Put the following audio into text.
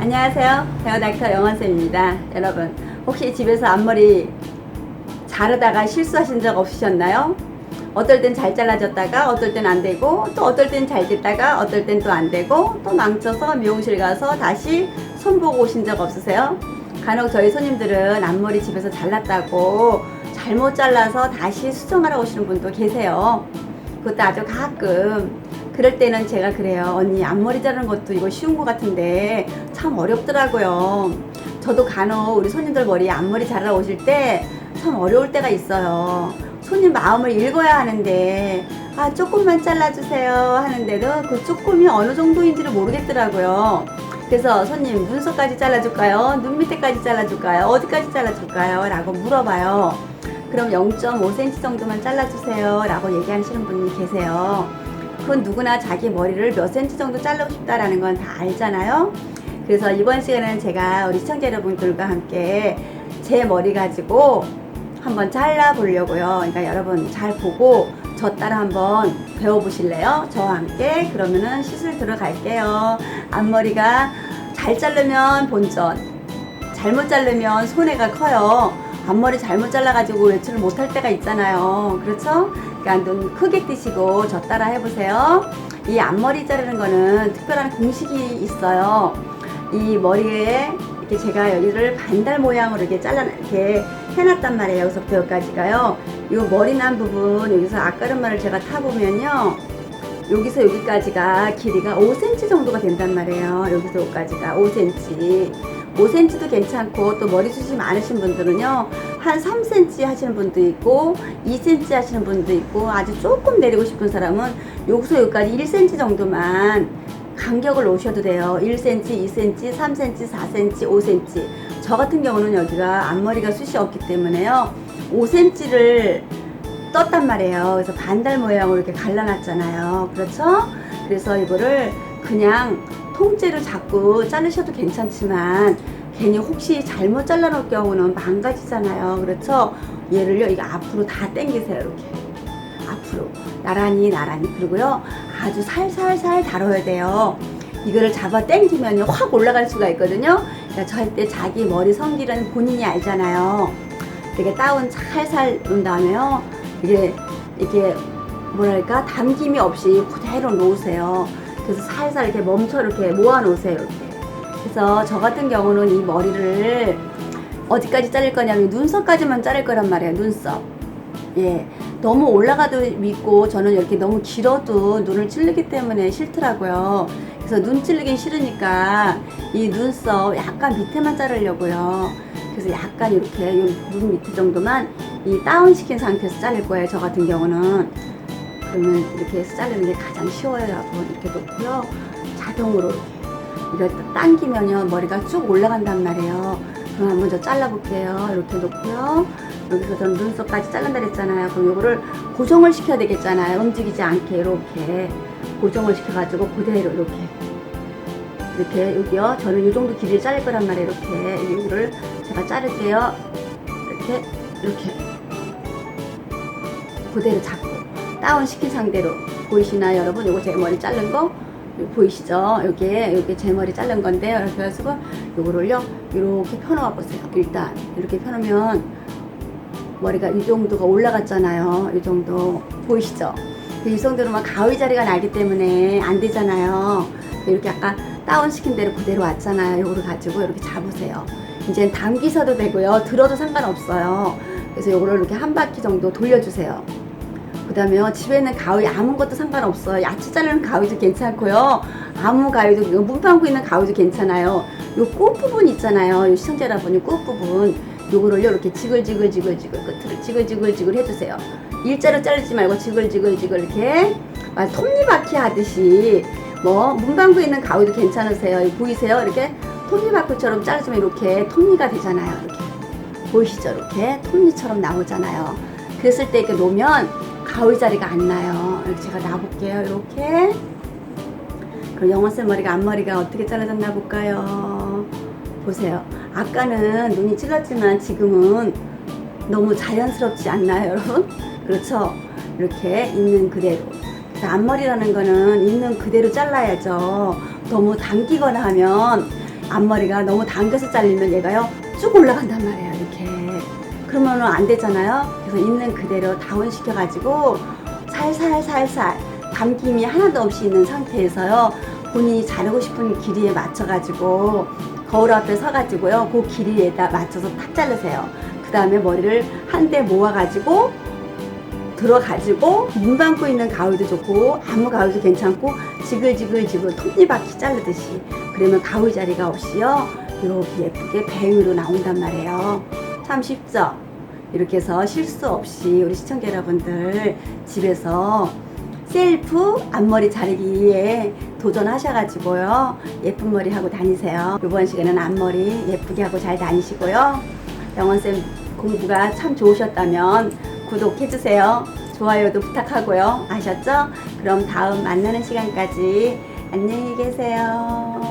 안녕하세요. 배우 닥터 영원쌤입니다. 여러분, 혹시 집에서 앞머리 자르다가 실수하신 적 없으셨나요? 어떨 땐 잘 잘라졌다가 어떨 땐 안 되고 또 어떨 땐 잘 됐다가 어떨 땐 또 안 되고 또 망쳐서 미용실 가서 다시 손 보고 오신 적 없으세요? 간혹 저희 손님들은 앞머리 집에서 잘랐다고 잘못 잘라서 다시 수정하러 오시는 분도 계세요. 그것도 아주 가끔 그럴 때는 제가 그래요. 언니 앞머리 자르는 것도 이거 쉬운 것 같은데 참 어렵더라고요. 저도 간혹 우리 손님들 머리 앞머리 자르러 오실 때 참 어려울 때가 있어요. 손님 마음을 읽어야 하는데 아 조금만 잘라주세요 하는데도 그 조금이 어느 정도인지를 모르겠더라고요. 그래서 손님 눈썹까지 잘라줄까요? 눈 밑에까지 잘라줄까요? 어디까지 잘라줄까요? 라고 물어봐요. 그럼 0.5cm 정도만 잘라주세요 라고 얘기하시는 분이 계세요. 그건 누구나 자기 머리를 몇 cm 정도 자르고 싶다라는 건 다 알잖아요. 그래서 이번 시간에는 제가 우리 시청자 여러분들과 함께 제 머리 가지고 한번 잘라 보려고요. 그러니까 여러분 잘 보고 저 따라 한번 배워보실래요? 저와 함께 그러면은 시술 들어갈게요. 앞머리가 잘 자르면 본전, 잘못 자르면 손해가 커요. 앞머리 잘못 잘라가지고 외출을 못할 때가 있잖아요. 그렇죠? 그러니까 눈 크게 뜨시고 저 따라 해보세요. 이 앞머리 자르는 거는 특별한 공식이 있어요. 이 머리에 이렇게 제가 여기를 반달 모양으로 이렇게 잘라 이렇게 해놨단 말이에요. 여기서부터 여기까지가요. 이 머리 난 부분 여기서 앞가름만을 제가 타보면요. 여기서 여기까지가 길이가 5cm 정도가 된단 말이에요. 여기서 여기까지가 5cm. 5cm도 괜찮고 또 머리숱이 많으신 분들은요 한 3cm 하시는 분도 있고 2cm 하시는 분도 있고 아주 조금 내리고 싶은 사람은 여기서 여기까지 1cm 정도만 간격을 놓으셔도 돼요. 1cm, 2cm, 3cm, 4cm, 5cm 저 같은 경우는 여기가 앞머리가 숱이 없기 때문에요. 5cm를 떴단 말이에요. 그래서 반달 모양으로 이렇게 갈라놨잖아요. 그렇죠? 그래서 이거를 그냥 통째로 자꾸 자르셔도 괜찮지만 괜히 혹시 잘못 잘라놓을 경우는 망가지잖아요. 그렇죠? 얘를요, 이거 앞으로 다 당기세요. 이렇게. 앞으로. 나란히, 나란히. 그리고요, 아주 살살살 다뤄야 돼요. 이거를 잡아 당기면 확 올라갈 수가 있거든요. 그러니까 절대 자기 머리 성질은 본인이 알잖아요. 되게 다운 살살 놓은 다음에요. 이게, 이게, 뭐랄까, 담김이 없이 그대로 놓으세요. 그래서 살살 이렇게 멈춰 이렇게 모아 놓으세요. 이렇게. 그래서 저 같은 경우는 이 머리를 어디까지 자를 거냐면 눈썹까지만 자를 거란 말이에요. 눈썹. 예. 너무 올라가도 믿고 저는 이렇게 너무 길어도 눈을 찔르기 때문에 싫더라고요. 그래서 눈 찔르긴 싫으니까 이 눈썹 약간 밑에만 자르려고요. 그래서 약간 이렇게 눈 밑에 정도만 이 다운시킨 상태에서 자를 거예요. 저 같은 경우는. 그러면 이렇게 자르는 게 가장 쉬워요. 이렇게 놓고요. 자동으로 이렇게. 이거 당기면요. 머리가 쭉 올라간단 말이에요. 그럼 한번 저 잘라볼게요. 이렇게 놓고요. 여기서 전 눈썹까지 자른다 그랬잖아요. 그럼 이거를 고정을 시켜야 되겠잖아요. 움직이지 않게 이렇게 고정을 시켜가지고 그대로 이렇게 이렇게 여기요. 저는 이 정도 길이를 자를 거란 말이에요. 이렇게 이거를 제가 자를게요. 이렇게 이렇게 그대로 잡고 다운 시킨 상태로 보이시나요, 여러분? 이거 제 머리 자른 거 보이시죠? 여기에 여기 제 머리 자른 건데요. 이렇게 해가지고 요거를요 이렇게 펴놓아 보세요. 일단 이렇게 펴놓으면 머리가 이 정도가 올라갔잖아요. 이 정도 보이시죠? 이 정도로만 가위 자리가 나기 때문에 안 되잖아요. 이렇게 아까 다운 시킨 대로 그대로 왔잖아요. 요거를 가지고 이렇게 잡으세요. 이제 당기셔도 되고요. 들어도 상관없어요. 그래서 요거를 이렇게 한 바퀴 정도 돌려주세요. 그 다음에 집에 있는 가위 아무것도 상관없어요. 야채 자르는 가위도 괜찮고요. 아무 가위도, 문 판고 있는 가위도 괜찮아요. 요 꽃 부분 있잖아요. 요 시청자 여러분이 꽃 부분. 요거를요, 이렇게 지글지글지글지글 끝으로 지글지글지글 해주세요. 일자로 자르지 말고 지글지글지글 이렇게 막 톱니바퀴 하듯이 뭐 문방구에 있는 가위도 괜찮으세요. 보이세요? 이렇게 톱니바퀴처럼 자르면 이렇게 톱니가 되잖아요. 이렇게 보이시죠? 이렇게 톱니처럼 나오잖아요. 그랬을 때 이렇게 놓으면 가위 자리가 안 나요. 이렇게 제가 놔볼게요. 이렇게. 그럼 영화쌤 머리가 앞머리가 어떻게 잘라졌나 볼까요? 보세요. 아까는 눈이 찔렀지만 지금은 너무 자연스럽지 않나요, 여러분? 그렇죠? 이렇게 있는 그대로. 앞머리라는 거는 있는 그대로 잘라야죠. 너무 당기거나 하면 앞머리가 너무 당겨서 잘리면 얘가요 쭉 올라간단 말이에요 이렇게 그러면은 안 되잖아요. 그래서 있는 그대로 다운시켜 가지고 살살살살 감김이 하나도 없이 있는 상태에서요. 본인이 자르고 싶은 길이에 맞춰 가지고 거울 앞에 서 가지고요. 그 길이에다 맞춰서 탁 자르세요. 그 다음에 머리를 한데 모아 가지고 들어가지고 눈 감고 있는 가위도 좋고 아무 가위도 괜찮고 지글지글지글 톱니바퀴 자르듯이 그러면 가위 자리가 없이요. 이렇게 예쁘게 뱅으로 나온단 말이에요 참 쉽죠 이렇게 해서 실수 없이 우리 시청자 여러분들 집에서 셀프 앞머리 자르기에 도전하셔가지고요 예쁜 머리 하고 다니세요 이번 시간에는 앞머리 예쁘게 하고 잘 다니시고요 영원쌤 공부가 참 좋으셨다면 구독해주세요. 좋아요도 부탁하고요. 아셨죠? 그럼 다음 만나는 시간까지 안녕히 계세요.